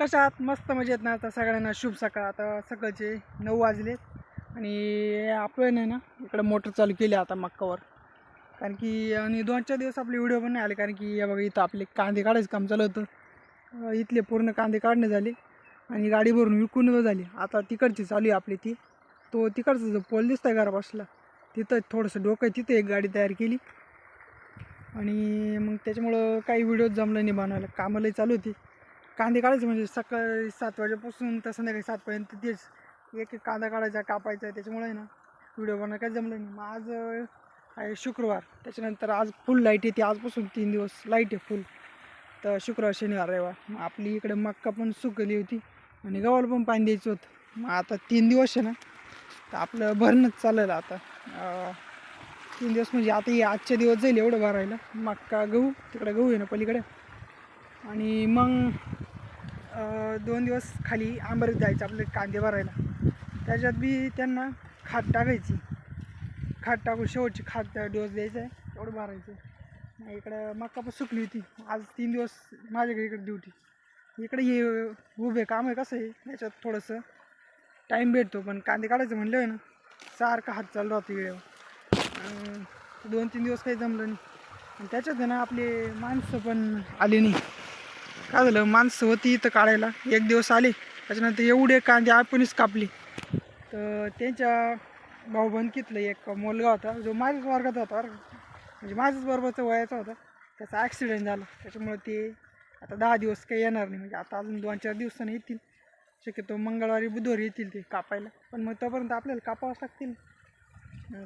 कशा आहात मस्त मजेत ना. आता सगळ्यांना शुभ सकाळ. आता सकाळचे नऊ वाजलेत आणि आपण आहे ना इकडं मोटर चालू केली आता मक्कावर. कारण की आणि दोन चार दिवस आपले व्हिडिओ पण नाही आले. कारण की हे बघा इथं आपले कांदे काढायचं काम चालू होतं. इथले पूर्ण कांदे काढणे झाले आणि गाडी भरून विकून झाली. आता तिकडची चालू आहे आपली ती. तो तिकडचा जो पोल दिसतोय घरापासला तिथं थोडंसं डोकं आहे, तिथं एक गाडी तयार केली. आणि मग त्याच्यामुळं काही व्हिडिओ जमलं नाही बनवायला. कामालाही चालू होती. कांदे काढायचे म्हणजे सकाळी सात वाजेपासून तर संध्याकाळी सातपर्यंत तेच एक एक कांदा काढायचा कापायचा त्याच्यामुळे ना व्हिडिओ बनवायला काय जमलं नाही. मग आज आहे शुक्रवार. त्याच्यानंतर आज फुल लाइट येते. आजपासून तीन दिवस लाइट आहे फुल तर शुक्रवार शनिवार रविवार. मग आपली इकडे मक्का पण सुकली होती आणि गव्हाला पण पाणी द्यायचं होतं. मग आता तीन दिवस आहे ना तर आपलं भरणंच चालेल आता. तीन दिवस म्हणजे आता हे आजचे दिवस जाईल एवढं भरायला. मक्का गहू तिकडे गहू आहे ना पलीकडे. आणि मग दोन दिवस खाली आंबर जायचं आपले कांदे भरायला. त्याच्यात बी त्यांना खाद टाकायची. खाद टाकून शेवटची खाद डोस द्यायचा आहे तेवढं भरायचं. इकडं मक्का पण सुकली होती. आज तीन दिवस माझ्याकडे इकडे ड्युटी इकडे हे उभे काम आहे कसं आहे याच्यात थोडंसं टाईम भेटतो पण कांदे काढायचं म्हणलं आहे ना सारखा हात चालू राहतो वेळेवर. दोन तीन दिवस काही जमलं नाही. आणि त्याच्यात ना आपले माणसं पण आले नाही. काय झालं? माणसं होती इथं काढायला. एक दिवस आले. त्याच्यानंतर एवढे कांदे आपणच कापली. तर त्यांच्या भाऊबंदकीतलं एक मुलगा होता जो माझ्याच वर्गात होता म्हणजे माझ्याच बरोबरचा वयाचा होता. त्याचा ॲक्सिडेंट झाला. त्याच्यामुळे ते आता दहा दिवस काही येणार नाही. म्हणजे आता अजून दोन चार दिवसांनी येतील. शक्यतो मंगळवारी बुधवारी येतील ते कापायला. पण मग तोपर्यंत आपल्याला कापावंच लागतील.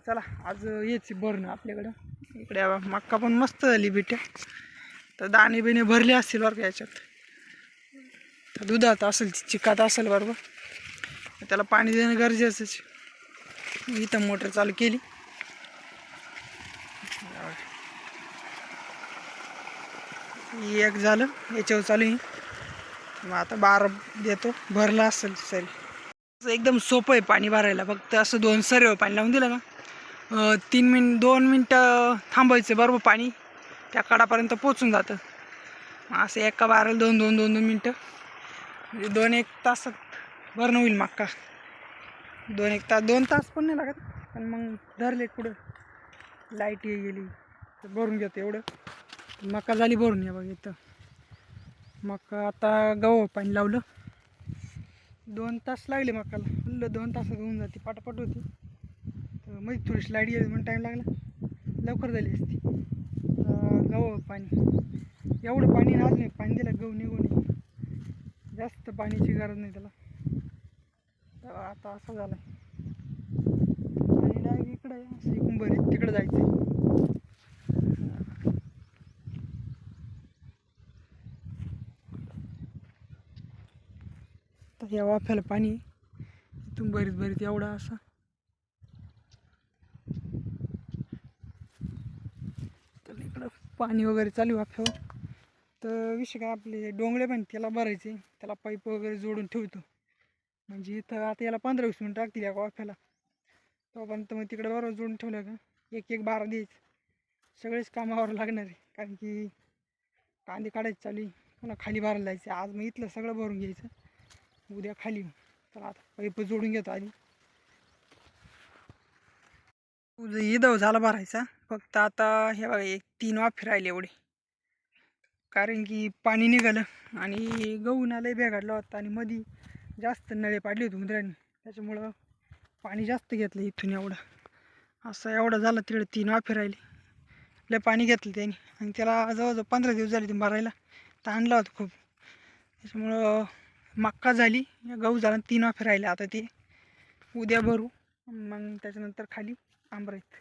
चला आज यायची बरणं आपल्याकडं. इकडे मक्का पण मस्त झाली बिट्या. तर दाणे बिणे भरले असतील बरं का याच्यात. तर दुधात असेल चिकात असेल बरोबर त्याला पाणी देणं गरजेचंच इथं मोटर चालू केली. एक झालं याच्यावर चालू मग आता बारा देतो भरला असेल सरी असं एकदम सोपं आहे पाणी भरायला. फक्त असं दोन सरीवर पाणी लावून दिलं ना. तीन मिन दोन मिनटं थांबायचं बरोबर पाणी. त्या कडापर्यंत पोचून जातं. असं एका बाराला दोन दोन दोन दोन मिनटं. म्हणजे दोन एक तासात भरणं होईल मक्का. दोन एक तास दोन तास पण नाही लागत पण मग धरले कुठं? लाइट ये गेली तर भरून घेतो एवढं. मका झाली भरून या बघ इथं. मका आता गव्हा पाणी लावलं. दोन तास लागले मकाला. म्हणलं दोन तासात होऊन जाते पटापट होती. तर मध्ये थोडीशी लाइट गेली म्हणून टाईम लागला. लवकर झाली असती. तर गहू पाणी. एवढं पाणी आज नाही पाणी दिलं गहू निघून ये. जास्त पाण्याची गरज नाही त्याला. तर आता असं झालं आणि डायरेक्ट इकडे असं इकडून तिकडे जायचं आहे तर या वाफ्याला पाणी इथून बरीच बरीच एवढा असा तर इकडं पाणी वगैरे चालू आहे वाफ्यावर तर विषय काय आपले डोंगळे पण त्याला भरायचे. त्याला पाईप वगैरे जोडून ठेवतो. म्हणजे इथं आता याला पंधरा वीस मिनिट लागतील या वाफ्याला तोपर्यंत मग तिकडे बरोबर जोडून ठेवलं का एक एक बारा द्यायचं. सगळेच कामावर लागणार आहे. कारण की कांदे काढायचे चालू आहे. पुन्हा खाली भरायला जायचं आज मग इथलं सगळं भरून घ्यायचं. उद्या खाली. तर आता पाईप जोडून घेतो आधी. उद्या इदव झाला भरायचा. फक्त आता हे बघा एक तीन वाफे राहिले एवढे. कारण की पाणी निघालं आणि गहू लय बेगाडला होता आणि मधी जास्त नळे पाडले होते उंदरांनी. त्याच्यामुळं पाणी जास्त घेतलं इथून एवढं. असं एवढं झालं तिकडे तीन वाफे राहिले. लय पाणी घेतलं त्याने. आणि त्याला जवळजवळ पंधरा दिवस झाले ते मारायला. तर आणला होता खूप. त्याच्यामुळं मक्का झाली गहू झाला तीन वाफे राहिले. आता ते उद्या भरू. मग त्याच्यानंतर खाली आंबरायत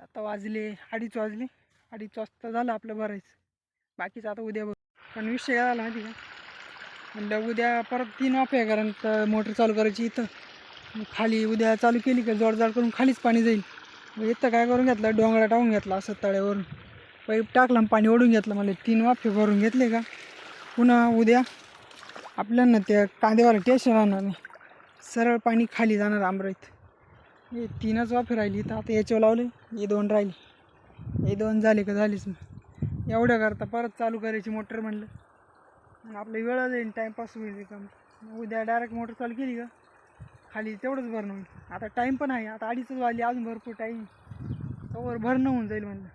आता वाजले अडीच वाजले. अडीच वाजता झालं आपलं भरायचं. बाकीचं आता उद्या बघ. पण विषय काय झाला माहिती का? म्हणलं उद्या परत तीन वाफे आहे कारण मोटर चालू करायची इथं. खाली उद्या चालू केली का जोडजाड करून खालीच पाणी जाईल. मग इथं काय करून घेतलं? डोंगरा टाकून घेतला असं तळ्यावरून. पाईप टाकला आणि पाणी ओढून घेतलं. मला तीन वाफे भरून घेतले का? पुन्हा उद्या आपल्याला त्या कांदेवाला टेन्शन राहणार नाही. सरळ पाणी खाली जाणार आमराईत. हे तीनच वाफे राहिली तर आता याच्यावर लावले. हे दोन राहिले. हे दोन झाले का झालीच मग एवढ्या करता परत चालू करायची मोटर म्हणलं. आपलं आपली वेळ जाईल टाईमपास होईल काम उद्या डायरेक्ट मोटर चालू केली का? खाली तेवढंच भरणं होईल. आता टाईम पण आहे. आता अडीचच वाजली. अजून भरपूर टाईम तोवर भरणं होऊन जाईल म्हणलं.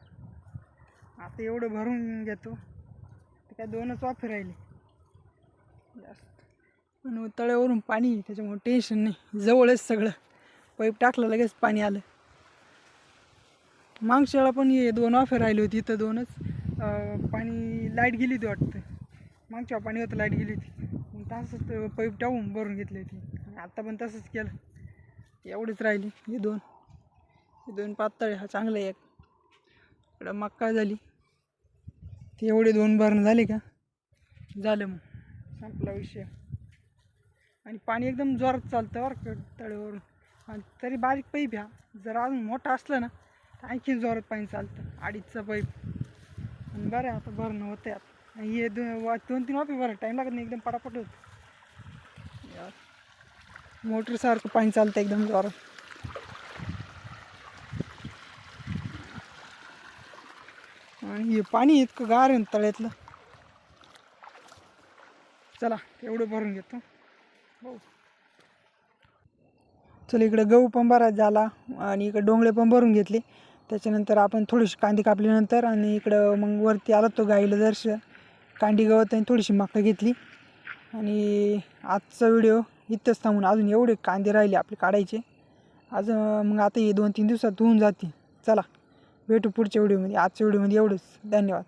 आता एवढं भरून घेतो. तर काय दोनच वाफे राहिले. जास्त. पण तळ्यावरून पाणी त्याच्यामुळं त्याच्यामुळे टेन्शन नाही. जवळच सगळं. पाईप टाकलं लगेच पाणी आलं. मागच्या वेळा पण हे दोन ऑफर राहिली होती इथं दोनच. पाणी लाइट गेली होती वाटतं. मागच्या पाणी होतं लाइट गेली होती. मग तसंच पाईप टाकून भरून घेतली होती. आणि पण तसंच केलं. एवढीच राहिली हे दोन. हे दोन पातळ हा चांगला आहे एक. इकडं मक्का झाली. ते एवढे दोन भरणं झाले का? झालं मग. संपला विषय. आणि पाणी एकदम जोरात चालतं बरं तळेवरून तळ्यावरून. आणि तरी बारीक पाईप घ्या जर अजून मोठा असलं ना तर आणखी जोरात पाणी चालतं. अडीचचा पाईप आणि बरं आहे आता भरणं होतं आता. आणि हे दोन वा दोन तीन वापी बरं टाईम लागत नाही एकदम पटापट होतं. यार मोटरसारखं पाणी चालतं एकदम जोरात. आणि हे पाणी इतकं गार आहे ना तळ्यातलं. चला एवढं भरून घेतो. हो. चला इकडे गहू पण बराच झाला आणि इकडे डोंगळे पण भरून घेतले. त्याच्यानंतर आपण थोडीशी कांदी कापल्यानंतर आणि इकडं मग वरती आलो तो गाईला दर्श कांडी गवत आणि थोडीशी मका घेतली. आणि आजचा व्हिडिओ इथंच थांबून अजून एवढे कांदे राहिले आपले काढायचे. आज मग आता हे दोन तीन दिवसात होऊन जातील. चला भेटू पुढच्या व्हिडिओमध्ये. आजच्या व्हिडिओमध्ये एवढंच. धन्यवाद.